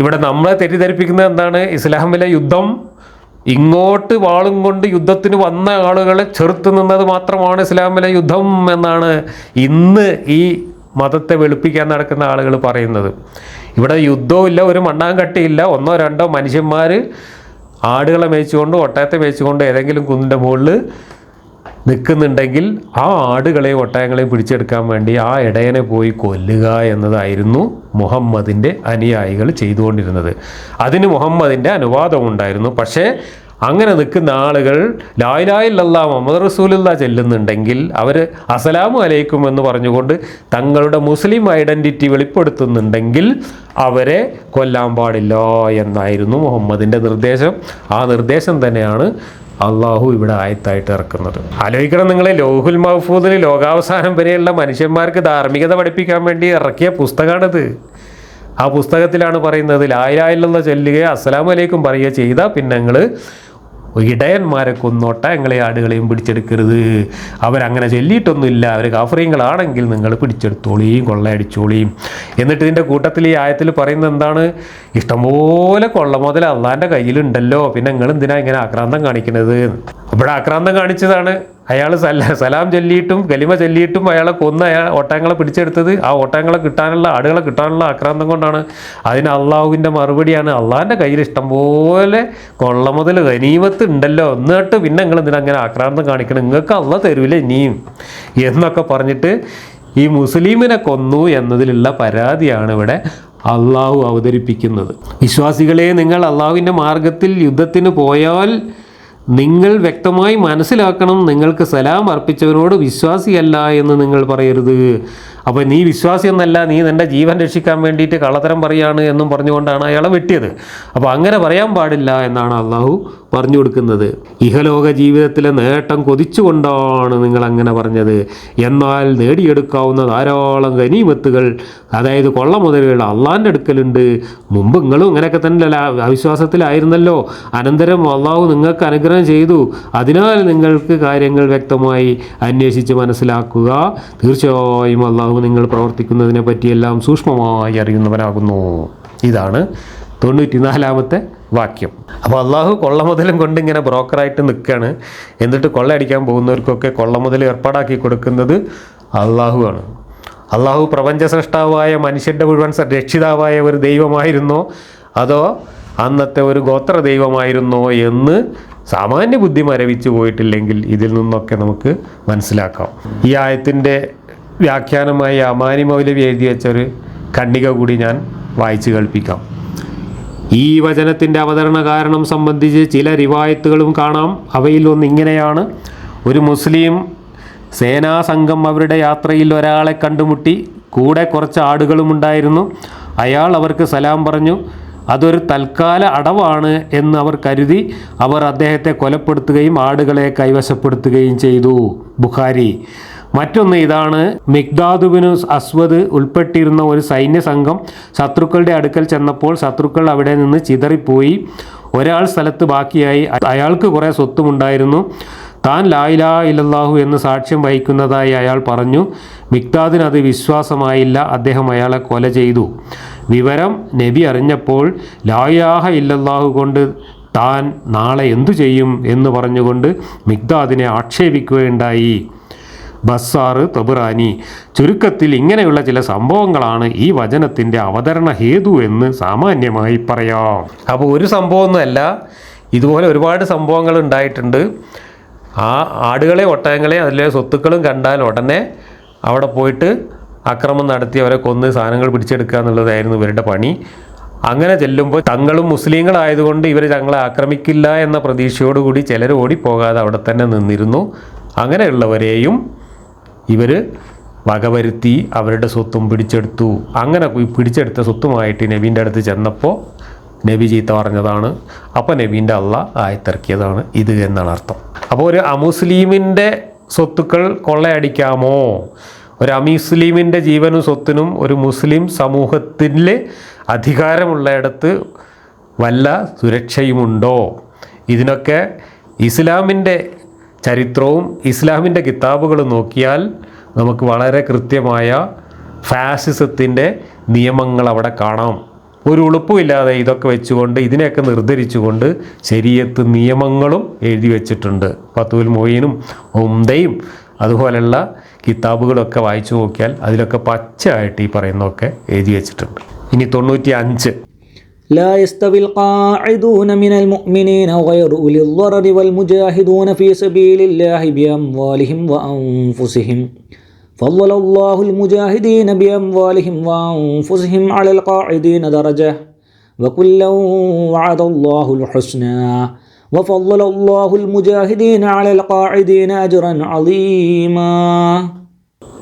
ഇവിടെ നമ്മളെ തെറ്റിദ്ധരിപ്പിക്കുന്നത് എന്താണ്? ഇസ്ലാമിലെ യുദ്ധം. ഇങ്ങോട്ട് വാളും കൊണ്ട് യുദ്ധത്തിന് വന്ന ആളുകളെ ചെറുത്ത് നിന്നത് മാത്രമാണ് ഇസ്ലാമിലെ യുദ്ധം എന്നാണ് ഇന്ന് ഈ മതത്തെ വെളുപ്പിക്കാൻ നടക്കുന്ന ആളുകൾ പറയുന്നത്. ഇവിടെ യുദ്ധവും ഇല്ല ഒരു മണ്ണാങ്കട്ടിയില്ല ഒന്നോ രണ്ടോ മനുഷ്യന്മാർ ആടുകളെ മേയിച്ചുകൊണ്ട് ഒട്ടയത്തെ മേയിച്ചുകൊണ്ട് ഏതെങ്കിലും കുന്നിന്റെ മുകളിൽ നിൽക്കുന്നുണ്ടെങ്കിൽ ആ ആടുകളെയും ഒട്ടയങ്ങളെയും പിടിച്ചെടുക്കാൻ വേണ്ടി ആ ഇടയനെ പോയി കൊല്ലുക എന്നതായിരുന്നു മുഹമ്മദിന്റെ അനുയായികൾ ചെയ്തുകൊണ്ടിരുന്നത്. അതിന് മുഹമ്മദിന്റെ അനുവാദമുണ്ടായിരുന്നു പക്ഷേ അങ്ങനെ നിൽക്കുന്ന ആളുകൾ ലായിലായില്ലല്ലാ മുഹമ്മദ് റസൂലുള്ള ചെല്ലുന്നുണ്ടെങ്കിൽ അവർ അസലാമു അലൈക്കും എന്ന് പറഞ്ഞുകൊണ്ട് തങ്ങളുടെ മുസ്ലിം ഐഡന്റിറ്റി വെളിപ്പെടുത്തുന്നുണ്ടെങ്കിൽ അവരെ കൊല്ലാൻ പാടില്ല എന്നായിരുന്നു മുഹമ്മദിന്റെ നിർദ്ദേശം. ആ നിർദ്ദേശം തന്നെയാണ് അള്ളാഹു ഇവിടെ ആയത്തായിട്ട് ഇറക്കുന്നത്. ആലോചിക്കണം നിങ്ങളെ ലോഹുൽ മഹഫൂദിൽ ലോകാവസാനം വരെയുള്ള മനുഷ്യന്മാർക്ക് ധാർമ്മികത പഠിപ്പിക്കാൻ വേണ്ടി ഇറക്കിയ പുസ്തകമാണിത്. ആ പുസ്തകത്തിലാണ് പറയുന്നത് ലായ്ലായില്ലെന്ന ചൊല്ലുകയോ അസ്സലാമു അലൈക്കും പറയുക ചെയ്താൽ പിന്നെ നിങ്ങൾ ഇടയന്മാരെ കൊന്നോട്ട ഞങ്ങളെ ആടുകളെയും പിടിച്ചെടുക്കരുത്. അവരങ്ങനെ ചൊല്ലിയിട്ടൊന്നുമില്ല. അവർ കാഫറിയങ്ങളാണെങ്കിൽ നിങ്ങൾ പിടിച്ചെടുത്തോളിയും കൊള്ളയടിച്ചോളിയും എന്നിട്ട് ഇതിന്റെ കൂട്ടത്തിൽ ഈ ആയത്തിൽ പറയുന്നത് എന്താണ്? ഇഷ്ടംപോലെ കൊള്ള മുതൽ അള്ളാന്റെ കയ്യിലുണ്ടല്ലോ. പിന്നെ നിങ്ങൾ എന്തിനാ ഇങ്ങനെ ആക്രാന്തം കാണിക്കുന്നത് ഇവിടെ ആക്രാന്തം കാണിച്ചതാണ്. അയാൾ സല ചൊല്ലിയിട്ടും കലിമ ചൊല്ലിയിട്ടും അയാളെ കൊന്ന അയാൾ ഒട്ടകങ്ങളെ പിടിച്ചെടുത്തത് ആ ഒട്ടകങ്ങളെ കിട്ടാനുള്ള ആടുകളെ കിട്ടാനുള്ള ആക്രാന്തം കൊണ്ടാണ്. അതിന് അള്ളാഹുവിന്റെ മറുപടിയാണ് അള്ളാഹിന്റെ കയ്യിൽ ഇഷ്ടംപോലെ കൊള്ള മുതൽ ഗനീമത്ത് ഉണ്ടല്ലോ. എന്നിട്ട് പിന്നെ നിങ്ങൾ എന്തിനാ അങ്ങനെ ആക്രാന്തം കാണിക്കണം? നിങ്ങൾക്ക് അള്ള തരൂല ഇനിയും. എന്നൊക്കെ പറഞ്ഞിട്ട് ഈ മുസ്ലിമിനെ കൊന്നു എന്നതിലുള്ള പരാതിയാണ് ഇവിടെ അള്ളാഹു അവതരിപ്പിക്കുന്നത്. വിശ്വാസികളെ നിങ്ങൾ അള്ളാഹുവിന്റെ മാർഗത്തിൽ യുദ്ധത്തിന് പോയാൽ നിങ്ങൾ വ്യക്തമായി മനസ്സിലാക്കണം നിങ്ങൾക്ക് സലാം അർപ്പിച്ചവനോട് വിശ്വാസിയല്ല എന്ന് നിങ്ങൾ പറയരുത്. അപ്പോൾ നീ വിശ്വാസി എന്നല്ല നീ നിന്റെ ജീവൻ രക്ഷിക്കാൻ വേണ്ടിയിട്ട് കള്ളത്തരം പറയാണ് എന്നും പറഞ്ഞുകൊണ്ടാണ് അയാളെ വെട്ടിയത്. അപ്പോൾ അങ്ങനെ പറയാൻ പാടില്ല എന്നാണ് അള്ളാഹു പറഞ്ഞു കൊടുക്കുന്നത്. ഇഹലോക ജീവിതത്തിലെ നേട്ടം കൊതിച്ചുകൊണ്ടാണ് നിങ്ങൾ അങ്ങനെ പറഞ്ഞത്. എന്നാൽ നേടിയെടുക്കാവുന്ന ധാരാളം ഗനീമത്തുകൾ അതായത് കൊള്ള മുതലുകൾ അള്ളാന്റെ അടുക്കലുണ്ട്. മുമ്പ് നിങ്ങളും ഇങ്ങനെയൊക്കെ തന്നെ അവിശ്വാസത്തിലായിരുന്നല്ലോ. അനന്തരം അള്ളാഹു നിങ്ങൾക്ക് അനുഗ്രഹം ചെയ്തു. അതിനാൽ നിങ്ങൾക്ക് കാര്യങ്ങൾ വ്യക്തമായി അന്വേഷിച്ച് മനസ്സിലാക്കുക. തീർച്ചയായും അള്ളാഹു നിങ്ങൾ പ്രവർത്തിക്കുന്നതിനെ പറ്റിയെല്ലാം സൂക്ഷ്മമായി അറിയുന്നവനാകുന്നു. ഇതാണ് തൊണ്ണൂറ്റിനാലാമത്തെ വാക്യം. അപ്പോൾ അള്ളാഹു കൊള്ളമുതലും കൊണ്ട് ഇങ്ങനെ ബ്രോക്കറായിട്ട് നിൽക്കുകയാണ് എന്നിട്ട് കൊള്ളയടിക്കാൻ പോകുന്നവർക്കൊക്കെ കൊള്ള മുതൽ ഏർപ്പാടാക്കി കൊടുക്കുന്നത് അള്ളാഹു ആണ്. അള്ളാഹു പ്രപഞ്ച സൃഷ്ടാവായ മനുഷ്യന്റെ മുഴുവൻ രക്ഷിതാവായ ഒരു ദൈവമായിരുന്നോ? അതോ അന്നത്തെ ഒരു ഗോത്ര ദൈവമായിരുന്നോ എന്ന് സാമാന്യ ബുദ്ധി മരവിച്ചു പോയിട്ടില്ലെങ്കിൽ ഇതിൽ നിന്നൊക്കെ നമുക്ക് മനസ്സിലാക്കാം. ഈ ആയത്തിന്റെ വ്യാഖ്യാനമായി അമാനി മൗലവി എഴുതി വെച്ച ഒരു ഖണ്ഡിക കൂടി ഞാൻ വായിച്ചു കേൾപ്പിക്കാം. ഈ വചനത്തിന്റെ അവതരണ കാരണം സംബന്ധിച്ച് ചില റിവായത്തുകളും കാണാം. അവയിൽ ഒന്ന് ഇങ്ങനെയാണ്. ഒരു മുസ്ലിം സേനാസംഘം അവരുടെ യാത്രയിൽ ഒരാളെ കണ്ടുമുട്ടി. കൂടെ കുറച്ച് ആടുകളും ഉണ്ടായിരുന്നു. അയാൾ അവർക്ക് സലാം പറഞ്ഞു. അതൊരു തൽക്കാല അടവാണ് എന്ന് അവർ കരുതി അവർ അദ്ദേഹത്തെ കൊലപ്പെടുത്തുകയും ആടുകളെ കൈവശപ്പെടുത്തുകയും ചെയ്തു. ബുഖാരി മറ്റൊന്ന് ഇതാണ് മിഗ്ദാദുബിനു അസ്വദ് ഉൾപ്പെട്ടിരുന്ന ഒരു സൈന്യ സംഘം ശത്രുക്കളുടെ അടുക്കൽ ചെന്നപ്പോൾ ശത്രുക്കൾ അവിടെ നിന്ന് ചിതറിപ്പോയി. ഒരാൾ സ്ഥലത്ത് ബാക്കിയായി. അയാൾക്ക് കുറേ സ്വത്തുമുണ്ടായിരുന്നു. താൻ ലായിലാ ഇലല്ലാഹു എന്ന് സാക്ഷ്യം വഹിക്കുന്നതായി അയാൾ പറഞ്ഞു. മിക്താദിന് അത് വിശ്വാസമായില്ല. അദ്ദേഹം അയാളെ കൊല ചെയ്തു. വിവരം നബി അറിഞ്ഞപ്പോൾ ലായാഹ ഇല്ലല്ലാഹു കൊണ്ട് താൻ നാളെ എന്തു ചെയ്യും എന്ന് പറഞ്ഞുകൊണ്ട് മിക്താദിനെ ആക്ഷേപിക്കുകയുണ്ടായി. ബസ്സാറ് തബുറാനി ചുരുക്കത്തിൽ ഇങ്ങനെയുള്ള ചില സംഭവങ്ങളാണ് ഈ വചനത്തിന്റെ അവതരണ ഹേതു എന്ന് സാമാന്യമായി പറയാം. അപ്പോൾ ഒരു സംഭവമൊന്നുമല്ല ഇതുപോലെ ഒരുപാട് സംഭവങ്ങൾ ഉണ്ടായിട്ടുണ്ട്. ആ ആടുകളെ ഒട്ടകങ്ങളെ അതിലെ സ്വത്തുക്കളും കണ്ടാൽ ഉടനെ അവിടെ പോയിട്ട് അക്രമം നടത്തി അവരെ കൊന്ന് സാധനങ്ങൾ പിടിച്ചെടുക്കുക എന്നുള്ളതായിരുന്നു ഇവരുടെ പണി. അങ്ങനെ ചെല്ലുമ്പോൾ തങ്ങളും മുസ്ലിങ്ങളായതുകൊണ്ട് ഇവർ തങ്ങളെ ആക്രമിക്കില്ല എന്ന പ്രതീക്ഷയോടുകൂടി ചിലർ ഓടിപ്പോകാതെ അവിടെ തന്നെ നിന്നിരുന്നു. അങ്ങനെയുള്ളവരെയും ഇവർ വകവരുത്തി അവരുടെ സ്വത്തും പിടിച്ചെടുത്തു. അങ്ങനെ പിടിച്ചെടുത്ത സ്വത്തുമായിട്ട് നബീന്റെ അടുത്ത് ചെന്നപ്പോൾ നബി ചീത്ത പറഞ്ഞതാണ്. അപ്പോൾ നബീന്റെ അള്ള ആയത്തിറക്കിയതാണ് ഇത് എന്നാണ് അർത്ഥം. അപ്പോൾ ഒരു അമുസ്ലിമിന്റെ സ്വത്തുക്കൾ കൊള്ളയടിക്കാമോ? ഒരു അമുസ്ലിമിന്റെ ജീവനും സ്വത്തിനും ഒരു മുസ്ലിം സമൂഹത്തിൽ അധികാരമുള്ളയിടത്ത് വല്ല സുരക്ഷയുമുണ്ടോ? ഇതിനൊക്കെ ഇസ്ലാമിന്റെ ചരിത്രവും ഇസ്ലാമിന്റെ കിതാബുകളും നോക്കിയാൽ നമുക്ക് വളരെ കൃത്യമായ ഫാസിസത്തിന്റെ നിയമങ്ങൾ അവിടെ കാണാം. ഒരു ഉളുപ്പുമില്ലാതെ ഇതൊക്കെ വെച്ചുകൊണ്ട് ഇതിനെയൊക്കെ നിർദ്ധരിച്ചുകൊണ്ട് ശരിയത്ത് നിയമങ്ങളും എഴുതി വെച്ചിട്ടുണ്ട്. പത്തുൽ മൊയ്യനും ഉംദയും അതുപോലെയുള്ള കിതാബുകളൊക്കെ വായിച്ചു നോക്കിയാൽ അതിലൊക്കെ പച്ചയായിട്ട് ഈ പറയുന്നതൊക്കെ എഴുതി വെച്ചിട്ടുണ്ട്. ഇനി തൊണ്ണൂറ്റി അഞ്ച് لا يستوي القاعدون من المؤمنين غير أولي الضرر والمجاهدون في سبيل الله بأموالهم وأنفسهم فضل الله المجاهدين بأموالهم وأنفسهم على القاعدين درجة وكلا وعد الله الحسنى وفضل الله المجاهدين على القاعدين أجرا عظيما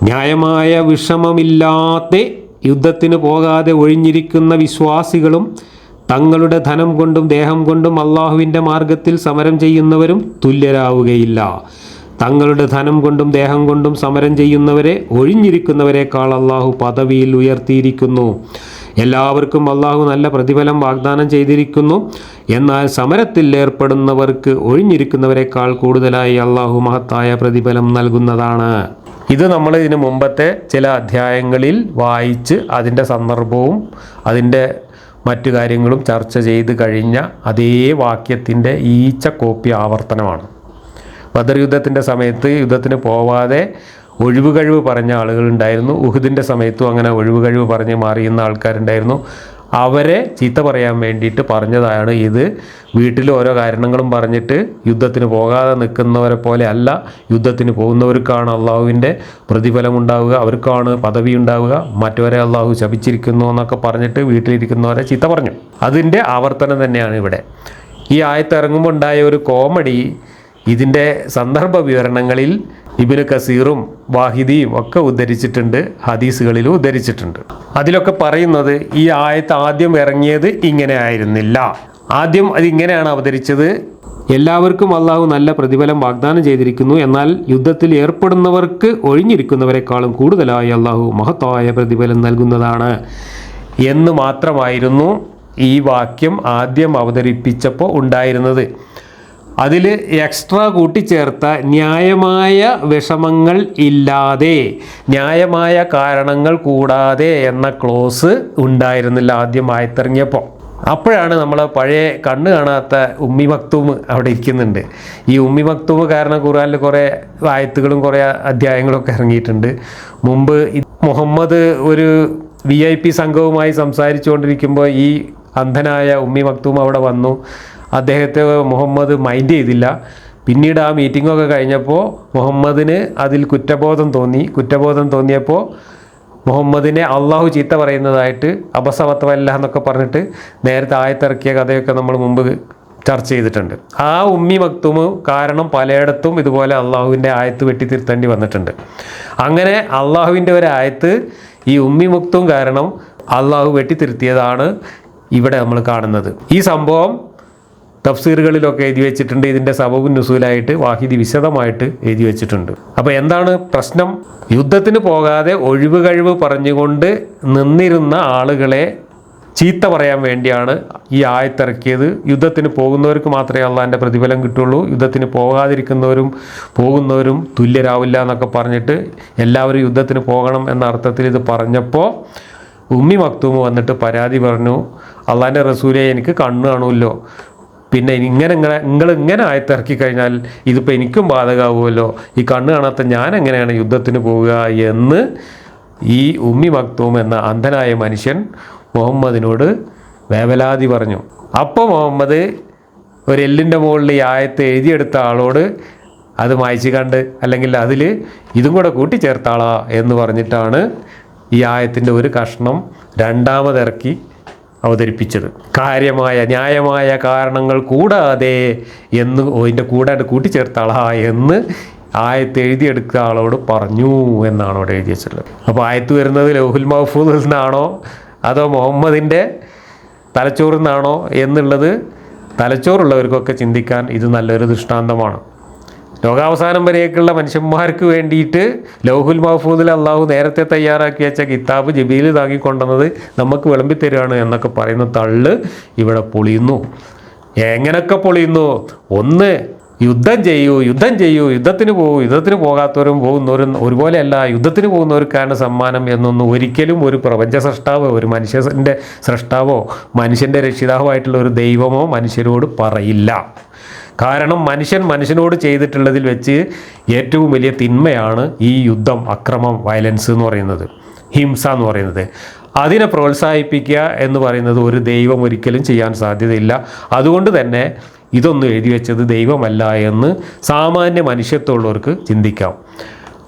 ന്യായമായ വിഷമമില്ലാതെ യുദ്ധത്തിന് പോകാതെ ഒഴിഞ്ഞിരിക്കുന്ന വിശ്വാസികളും തങ്ങളുടെ ധനം കൊണ്ടും ദേഹം കൊണ്ടും അള്ളാഹുവിന്റെ മാർഗത്തിൽ സമരം ചെയ്യുന്നവരും തുല്യരാവുകയില്ല. തങ്ങളുടെ ധനം കൊണ്ടും ദേഹം കൊണ്ടും സമരം ചെയ്യുന്നവരെ ഒഴിഞ്ഞിരിക്കുന്നവരെക്കാൾ അള്ളാഹു പദവിയിൽ ഉയർത്തിയിരിക്കുന്നു. എല്ലാവർക്കും അള്ളാഹു നല്ല പ്രതിഫലം വാഗ്ദാനം ചെയ്തിരിക്കുന്നു. എന്നാൽ സമരത്തിൽ ഏർപ്പെടുന്നവർക്ക് ഒഴിഞ്ഞിരിക്കുന്നവരെക്കാൾ കൂടുതലായി അള്ളാഹു മഹത്തായ പ്രതിഫലം നൽകുന്നതാണ്. ഇത് നമ്മൾ ഇതിന് മുമ്പത്തെ ചില അധ്യായങ്ങളിൽ വായിച്ച് അതിന്റെ സന്ദർഭവും അതിന്റെ മറ്റു കാര്യങ്ങളും ചർച്ച ചെയ്ത് കഴിഞ്ഞ അതേ വാക്യത്തിന്റെ ഈച്ച കോപ്പി ആവർത്തനമാണ്. ബദർ യുദ്ധത്തിന്റെ സമയത്ത് യുദ്ധത്തിന് പോവാതെ ഒഴിവുകഴിവ് പറഞ്ഞ ആളുകളുണ്ടായിരുന്നു ഉഹുദിന്റെ സമയത്തും അങ്ങനെ ഒഴിവുകഴിവ് പറഞ്ഞ് മാറിയുന്ന ആൾക്കാരുണ്ടായിരുന്നു. അവരെ ചീത്ത പറയാൻ വേണ്ടിയിട്ട് പറഞ്ഞതാണ് ഇത്. വീട്ടിൽ ഓരോ കാരണങ്ങളും പറഞ്ഞിട്ട് യുദ്ധത്തിന് പോകാതെ നിൽക്കുന്നവരെ പോലെ അല്ല യുദ്ധത്തിന് പോകുന്നവർക്കാണ് അള്ളാഹുവിന്റെ പ്രതിഫലം ഉണ്ടാവുക അവർക്കാണ് പദവി ഉണ്ടാവുക മറ്റവരെ അള്ളാഹു ശപിച്ചിരിക്കുന്നു എന്നൊക്കെ പറഞ്ഞിട്ട് വീട്ടിലിരിക്കുന്നവരെ ചീത്ത പറഞ്ഞു. അതിന്റെ ആവർത്തനം തന്നെയാണ് ഇവിടെ. ഈ ആയത്തിറങ്ങുമ്പോൾ ഉണ്ടായ ഒരു കോമഡി ഇതിന്റെ സന്ദർഭ വിവരണങ്ങളിൽ ഇബിന് കസീറും വാഹിദിയും ഒക്കെ ഉദ്ധരിച്ചിട്ടുണ്ട് ഹദീസുകളിലും ഉദ്ധരിച്ചിട്ടുണ്ട്. അതിലൊക്കെ പറയുന്നത് ഈ ആയത്ത് ആദ്യം ഇറങ്ങിയത് ഇങ്ങനെ ആയിരുന്നില്ല. ആദ്യം അതിങ്ങനെയാണ് അവതരിച്ചത്. എല്ലാവർക്കും അള്ളാഹു നല്ല പ്രതിഫലം വാഗ്ദാനം ചെയ്തിരിക്കുന്നു. എന്നാൽ യുദ്ധത്തിൽ ഏർപ്പെടുന്നവർക്ക് ഒഴിഞ്ഞിരിക്കുന്നവരെക്കാളും കൂടുതലായി അള്ളാഹു മഹത്തായ പ്രതിഫലം നൽകുന്നതാണ്. എന്ന് മാത്രമായിരുന്നു ഈ വാക്യം ആദ്യം അവതരിപ്പിച്ചപ്പോൾ ഉണ്ടായിരുന്നത്. അതിൽ എക്സ്ട്രാ കൂട്ടിച്ചേർത്ത ന്യായമായ വിഷമങ്ങൾ ഇല്ലാതെ ന്യായമായ കാരണങ്ങൾ കൂടാതെ എന്ന ക്ലോസ് ഉണ്ടായിരുന്നില്ല ആദ്യം ആയത്തിറങ്ങിയപ്പോൾ അപ്പോഴാണ് നമ്മൾ പഴയ കണ്ണ് കാണാത്ത ഉമ്മി മക്തൂമ് അവിടെ ഇരിക്കുന്നുണ്ട്. ഈ ഉമ്മി മക്തൂമ് കാരണം ഖുറാനിൽ കുറേ ആയത്തുകളും കുറേ അധ്യായങ്ങളൊക്കെ ഇറങ്ങിയിട്ടുണ്ട്. മുമ്പ് മുഹമ്മദ് ഒരു വി ഐ പി സംഘവുമായി സംസാരിച്ചുകൊണ്ടിരിക്കുമ്പോൾ ഈ അന്ധനായ ഉമ്മി മക്തൂം അവിടെ വന്നു. അദ്ദേഹത്തെ മുഹമ്മദ് മൈൻഡ് ചെയ്തില്ല. പിന്നീട് ആ മീറ്റിങ്ങൊക്കെ കഴിഞ്ഞപ്പോൾ മുഹമ്മദിന് അതിൽ കുറ്റബോധം തോന്നി. കുറ്റബോധം തോന്നിയപ്പോൾ മുഹമ്മദിനെ അള്ളാഹു ചീത്ത പറയുന്നതായിട്ട് അബസവത്വമല്ല എന്നൊക്കെ പറഞ്ഞിട്ട് നേരത്തെ ആയത്തിറക്കിയ കഥയൊക്കെ നമ്മൾ മുമ്പ് ചർച്ച ചെയ്തിട്ടുണ്ട്. ആ ഉമ്മി മക്തുമ് കാരണം പലയിടത്തും ഇതുപോലെ അള്ളാഹുവിന്റെ ആയത്ത് വെട്ടിത്തിരുത്തേണ്ടി വന്നിട്ടുണ്ട്. അങ്ങനെ അള്ളാഹുവിന്റെ ഒരു ആയത്ത് ഈ ഉമ്മി മക്തും കാരണം അള്ളാഹു വെട്ടിത്തിരുത്തിയതാണ് ഇവിടെ നമ്മൾ കാണുന്നത്. ഈ സംഭവം തഫ്സീറുകളിലൊക്കെ എഴുതി വെച്ചിട്ടുണ്ട്. ഇതിന്റെ സബബും നുസൂലായിട്ട് വാഹിദി വിശദമായിട്ട് എഴുതി വെച്ചിട്ടുണ്ട്. അപ്പോൾ എന്താണ് പ്രശ്നം? യുദ്ധത്തിന് പോകാതെ ഒഴിവ് കഴിവ് പറഞ്ഞുകൊണ്ട് നിന്നിരുന്ന ആളുകളെ ചീത്ത പറയാൻ വേണ്ടിയാണ് ഈ ആയത്തിറക്കിയത് യുദ്ധത്തിന് പോകുന്നവർക്ക് മാത്രമേ അള്ളാന്റെ പ്രതിഫലം കിട്ടുള്ളൂ. യുദ്ധത്തിന് പോകാതിരിക്കുന്നവരും പോകുന്നവരും തുല്യരാവില്ല എന്നൊക്കെ പറഞ്ഞിട്ട് എല്ലാവരും യുദ്ധത്തിന് പോകണം എന്ന അർത്ഥത്തിൽ ഇത് പറഞ്ഞപ്പോൾ ഉമ്മി മക്തൂമ് വന്നിട്ട് പരാതി പറഞ്ഞു അള്ളാന്റെ റസൂലെ എനിക്ക് കണ്ണ് കാണുമല്ലോ. പിന്നെ ഇങ്ങനെ ഇങ്ങനെ നിങ്ങൾ ഇങ്ങനെ ആയത്തിറക്കി കഴിഞ്ഞാൽ ഇതിപ്പോൾ എനിക്കും ബാധകമാവുമല്ലോ ഈ കണ്ണ് കാണാത്ത ഞാൻ എങ്ങനെയാണ് യുദ്ധത്തിന് പോവുക എന്ന് ഈ ഉമ്മി മക്തൂം എന്ന അന്ധനായ മനുഷ്യൻ മുഹമ്മദിനോട് വേവലാതി പറഞ്ഞു. അപ്പോൾ മുഹമ്മദ് ഒരു എല്ലിന്റെ മുകളിൽ ഈ ആയത്ത് എഴുതിയെടുത്ത ആളോട് അത് മായ്ച്ചു കണ്ട് അല്ലെങ്കിൽ അതിൽ ഇതും കൂടെ കൂട്ടിച്ചേർത്താളാ എന്ന് പറഞ്ഞിട്ടാണ് ഈ ആയത്തിന്റെ ഒരു കഷ്ണം രണ്ടാമതിറക്കി അവതരിപ്പിച്ചത്. കാര്യമായ ന്യായമായ കാരണങ്ങൾ കൂടാതെ എന്ന് അതിന്റെ കൂടെ കൂട്ടിച്ചേർത്താളാ എന്ന് ആയത്ത് എഴുതിയെടുത്ത ആളോട് പറഞ്ഞു എന്നാണ് അവിടെ എഴുതി വെച്ചിട്ടുള്ളത് അപ്പോൾ ആയത്ത് വരുന്നത് ലൗഹുൽ മഹഫൂദിൽ നിന്നാണോ അതോ മുഹമ്മദിന്റെ തലച്ചോറിൽ നിന്നാണോ എന്നുള്ളത് തലച്ചോറുള്ളവർക്കൊക്കെ ചിന്തിക്കാൻ ഇത് നല്ലൊരു ദൃഷ്ടാന്തമാണ്. ലോകാവസാനം വരെയൊക്കെയുള്ള മനുഷ്യന്മാർക്ക് വേണ്ടിയിട്ട് ലൗഹുൽ മഹഫൂദിൽ അള്ളാഹു നേരത്തെ തയ്യാറാക്കി വെച്ച കിതാബ് ജബീൽ താങ്ങിക്കൊണ്ടുവന്നത് നമുക്ക് വിളമ്പി തരികയാണ് എന്നൊക്കെ പറയുന്ന തള്ള് ഇവിടെ പൊളിയുന്നു. എങ്ങനെയൊക്കെ പൊളിയുന്നു? ഒന്ന് യുദ്ധം ചെയ്യൂ യുദ്ധം ചെയ്യൂ യുദ്ധത്തിന് പോകൂ യുദ്ധത്തിന് പോകാത്തവരും പോകുന്നവരും ഒരുപോലെയല്ല യുദ്ധത്തിന് പോകുന്നവർക്കാണ് സമ്മാനം എന്നൊന്നും ഒരിക്കലും ഒരു പ്രപഞ്ച സൃഷ്ടാവോ ഒരു മനുഷ്യന്റെ സൃഷ്ടാവോ മനുഷ്യന്റെ രക്ഷിതാവുമായിട്ടുള്ള ഒരു ദൈവമോ മനുഷ്യരോട് പറയില്ല. കാരണം മനുഷ്യൻ മനുഷ്യനോട് ചെയ്തിട്ടുള്ളതിൽ വെച്ച് ഏറ്റവും വലിയ തിന്മയാണ് ഈ യുദ്ധം അക്രമം വയലൻസ് എന്ന് പറയുന്നത്. ഹിംസ എന്ന് പറയുന്നത്. അതിനെ പ്രോത്സാഹിപ്പിക്കുക എന്ന് പറയുന്നത് ഒരു ദൈവം ഒരിക്കലും ചെയ്യാൻ സാധ്യതയില്ല. അതുകൊണ്ട് തന്നെ ഇതൊന്നും എഴുതി വെച്ചത് ദൈവമല്ല എന്ന് സാമാന്യ മനുഷ്യത്വമുള്ളവർക്ക് ചിന്തിക്കാം.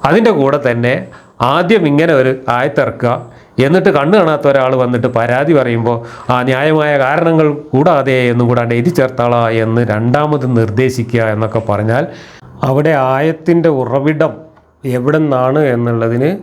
അതിന്റെ കൂടെ തന്നെ ആദ്യം ഇങ്ങനെ ഒരു ആയത്തിറക്കുക. എന്നിട്ട് കണ്ണു കാണാത്ത ഒരാൾ വന്നിട്ട് പരാതി പറയുമ്പോൾ ആ ന്യായമായ കാരണങ്ങൾ കൂടാതെ എന്നും കൂടാണ്ട് എഴുതി ചേർത്താളാ എന്ന് രണ്ടാമത് നിർദ്ദേശിക്കുക എന്നൊക്കെ പറഞ്ഞാൽ അവിടെ ആയത്തിന്റെ ഉറവിടം എവിടെ നിന്നാണ് എന്നുള്ളതിന്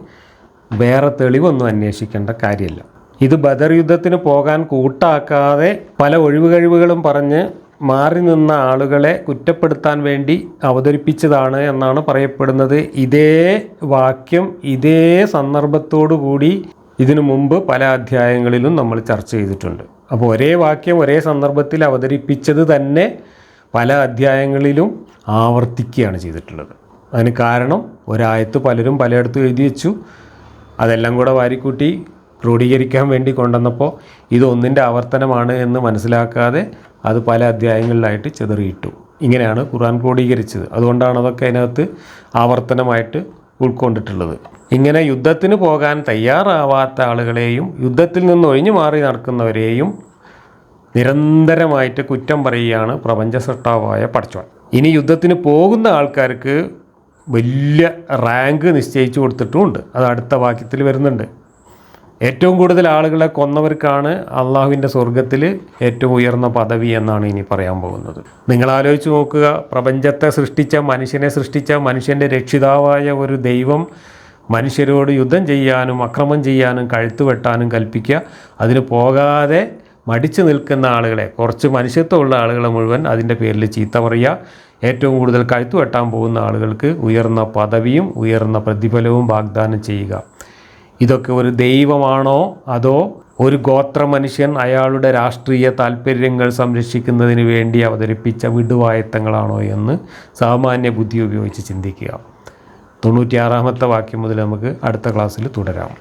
വേറെ തെളിവൊന്നും അന്വേഷിക്കേണ്ട കാര്യമില്ല. ഇത് ബദർ യുദ്ധത്തിന് പോകാൻ കൂട്ടാക്കാതെ പല ഒഴിവുകഴിവുകളും പറഞ്ഞ് മാറി നിന്ന ആളുകളെ കുറ്റപ്പെടുത്താൻ വേണ്ടി അവതരിപ്പിച്ചതാണ് എന്നാണ് പറയപ്പെടുന്നത്. ഇതേ വാക്യം ഇതേ സന്ദർഭത്തോടു കൂടി ഇതിനു മുമ്പ് പല അധ്യായങ്ങളിലും നമ്മൾ ചർച്ച ചെയ്തിട്ടുണ്ട്. അപ്പോൾ ഒരേ വാക്യം ഒരേ സന്ദർഭത്തിൽ അവതരിപ്പിച്ചത് തന്നെ പല അധ്യായങ്ങളിലും ആവർത്തിക്കുകയാണ് ചെയ്തിട്ടുള്ളത്. അതിന് കാരണം ഒരായത്ത് പലരും പലയിടത്തും എഴുതി വെച്ചു. അതെല്ലാം കൂടെ വാരിക്കൂട്ടി ക്രോഡീകരിക്കാൻ വേണ്ടി കൊണ്ടുവന്നപ്പോൾ ഇത് ഒന്നിന്റെ ആവർത്തനമാണ് എന്ന് മനസ്സിലാക്കാതെ അത് പല അധ്യായങ്ങളിലായിട്ട് ചെതറിയിട്ടു. ഇങ്ങനെയാണ് ഖുർആൻ ക്രോഡീകരിച്ചത്. അതുകൊണ്ടാണ് അതൊക്കെ അതിനകത്ത് ആവർത്തനമായിട്ട് ഉൾക്കൊണ്ടിട്ടുള്ളത്. ഇങ്ങനെ യുദ്ധത്തിന് പോകാൻ തയ്യാറാവാത്ത ആളുകളെയും യുദ്ധത്തിൽ നിന്ന് ഒഴിഞ്ഞു മാറി നടക്കുന്നവരെയും നിരന്തരമായിട്ട് കുറ്റം പറയുകയാണ് പ്രപഞ്ച സൃഷ്ടാവായ പടച്ചോൻ. ഇനി യുദ്ധത്തിന് പോകുന്ന ആൾക്കാർക്ക് വലിയ റാങ്ക് നിശ്ചയിച്ചു കൊടുത്തിട്ടുമുണ്ട്. അത് അടുത്ത വാക്യത്തിൽ വരുന്നുണ്ട്. ഏറ്റവും കൂടുതൽ ആളുകളെ കൊന്നവർക്കാണ് അള്ളാഹുവിന്റെ സ്വർഗത്തിൽ ഏറ്റവും ഉയർന്ന പദവി എന്നാണ് ഇനി പറയാൻ പോകുന്നത്. നിങ്ങൾ ആലോചിച്ച് നോക്കുക പ്രപഞ്ചത്തെ സൃഷ്ടിച്ച മനുഷ്യനെ സൃഷ്ടിച്ച മനുഷ്യന്റെ രക്ഷിതാവായ ഒരു ദൈവം മനുഷ്യരോട് യുദ്ധം ചെയ്യാനും അക്രമം ചെയ്യാനും കഴുത്തുവെട്ടാനും കൽപ്പിക്കുക. അതിന് പോകാതെ മടിച്ചു നിൽക്കുന്ന ആളുകളെ കുറച്ച് മനുഷ്യത്വമുള്ള ആളുകളെ മുഴുവൻ അതിന്റെ പേരിൽ ചീത്ത പറയുക. ഏറ്റവും കൂടുതൽ കഴുത്തു വെട്ടാൻ പോകുന്ന ആളുകൾക്ക് ഉയർന്ന പദവിയും ഉയർന്ന പ്രതിഫലവും വാഗ്ദാനം ചെയ്യുക. ഇതൊക്കെ ഒരു ദൈവമാണോ? അതോ ഒരു ഗോത്ര മനുഷ്യൻ അയാളുടെ രാഷ്ട്രീയ താല്പര്യങ്ങൾ സംരക്ഷിക്കുന്നതിന് വേണ്ടി അവതരിപ്പിച്ച വിടുവായത്തങ്ങളാണോ എന്ന് സാമാന്യ ബുദ്ധി ഉപയോഗിച്ച് ചിന്തിക്കുക. തൊണ്ണൂറ്റിയാറാമത്തെ വാക്യം മുതൽ നമുക്ക് അടുത്ത ക്ലാസ്സിൽ തുടരാം.